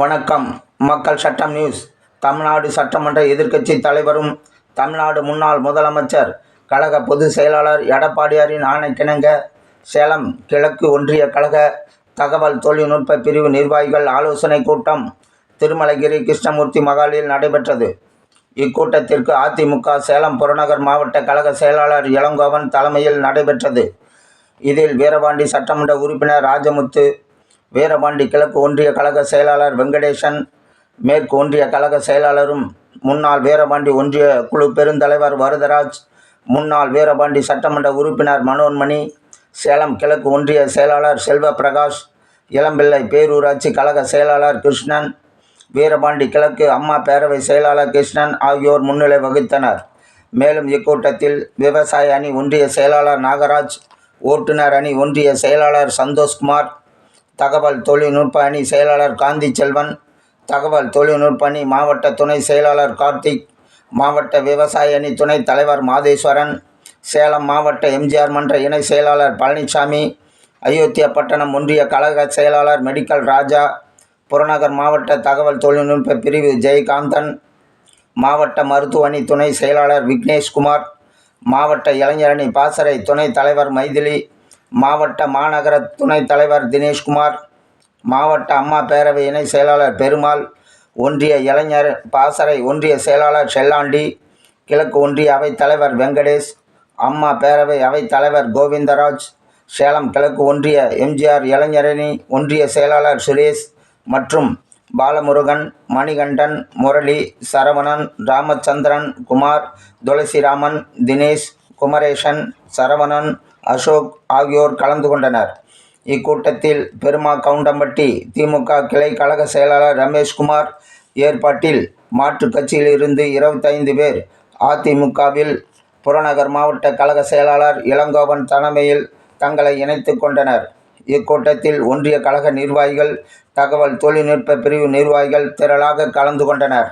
வணக்கம். மக்கள் சட்டம் நியூஸ். தமிழ்நாடு சட்டமன்ற எதிர்க்கட்சி தலைவரும் தமிழ்நாடு முன்னாள் முதலமைச்சர் கழக பொதுச் செயலாளர் எடப்பாடியாரின் ஆணைக்கிணங்க சேலம் கிழக்கு ஒன்றிய கழக தகவல் தொழில்நுட்ப பிரிவு நிர்வாகிகள் ஆலோசனைக் கூட்டம் திருமலைகிரி கிருஷ்ணமூர்த்தி மகாலில் நடைபெற்றது. இக்கூட்டத்திற்கு அதிமுக சேலம் புறநகர் மாவட்ட கழக செயலாளர் இளங்கோவன் தலைமையில் நடைபெற்றது. இதில் வீரபாண்டி சட்டமன்ற உறுப்பினர் ராஜமுத்து வீரபாண்டி கிழக்கு ஒன்றிய கழக செயலாளர் வெங்கடேசன் மேற்கு ஒன்றிய கழக செயலாளரும் முன்னாள் வீரபாண்டி ஒன்றிய குழு பெருந்தலைவர் வரதராஜ் முன்னாள் வீரபாண்டி சட்டமன்ற உறுப்பினர் மனோன்மணி சேலம் கிழக்கு ஒன்றிய செயலாளர் செல்வ பிரகாஷ் இளம்பிள்ளை பேரூராட்சி கழக செயலாளர் கிருஷ்ணன் வீரபாண்டி கிழக்கு அம்மா பேரவை செயலாளர் கிருஷ்ணன் ஆகியோர் முன்னிலை வகித்தனர். மேலும் இக்கூட்டத்தில் விவசாய அணி ஒன்றிய செயலாளர் நாகராஜ் ஓட்டுநர் அணி ஒன்றிய செயலாளர் சந்தோஷ்குமார் தகவல் தொழில்நுட்ப அணி செயலாளர் காந்தி செல்வன் தகவல் தொழில்நுட்ப அணி மாவட்ட துணை செயலாளர் கார்த்திக் மாவட்ட விவசாய அணி துணைத் தலைவர் மாதேஸ்வரன் சேலம் மாவட்ட எம்ஜிஆர் மன்ற இணை செயலாளர் பழனிசாமி அயோத்தியாப்பட்டினம் ஒன்றிய கழக செயலாளர் மெடிக்கல் ராஜா புறநகர் மாவட்ட தகவல் தொழில்நுட்ப பிரிவு ஜெயகாந்தன் மாவட்ட மருத்துவ அணி துணை செயலாளர் விக்னேஷ்குமார் மாவட்ட இளைஞரணி பாசறை துணைத் தலைவர் மைதிலி மாவட்ட மாநகர துணைத் தலைவர் தினேஷ்குமார் மாவட்ட அம்மா பேரவை இணை செயலாளர் பெருமாள் ஒன்றிய இளைஞர் பாசறை ஒன்றிய செயலாளர் செல்லாண்டி கிழக்கு ஒன்றிய அவைத் தலைவர் வெங்கடேஷ் அம்மா பேரவை அவைத் தலைவர் கோவிந்தராஜ் சேலம் கிழக்கு ஒன்றிய எம்ஜிஆர் இளைஞரணி ஒன்றிய செயலாளர் சுரேஷ் மற்றும் பாலமுருகன் மணிகண்டன் முரளி சரவணன் ராமச்சந்திரன் குமார் துளசிராமன் தினேஷ் குமரேசன் சரவணன் அசோக் ஆகியோர் கலந்து கொண்டனர். இக்கூட்டத்தில் பெருமா கவுண்டம்பட்டி திமுக கிளை கழக செயலாளர் ரமேஷ்குமார் ஏற்பாட்டில் மாற்றுக் கட்சியிலிருந்து இருபத்தைந்து பேர் அதிமுகவில் புறநகர் மாவட்ட கழக செயலாளர் இளங்கோவன் தலைமையில் தங்களை இணைத்து கொண்டனர். இக்கூட்டத்தில் ஒன்றிய கழக நிர்வாகிகள் தகவல் தொழில்நுட்ப பிரிவு நிர்வாகிகள் திரளாக கலந்து கொண்டனர்.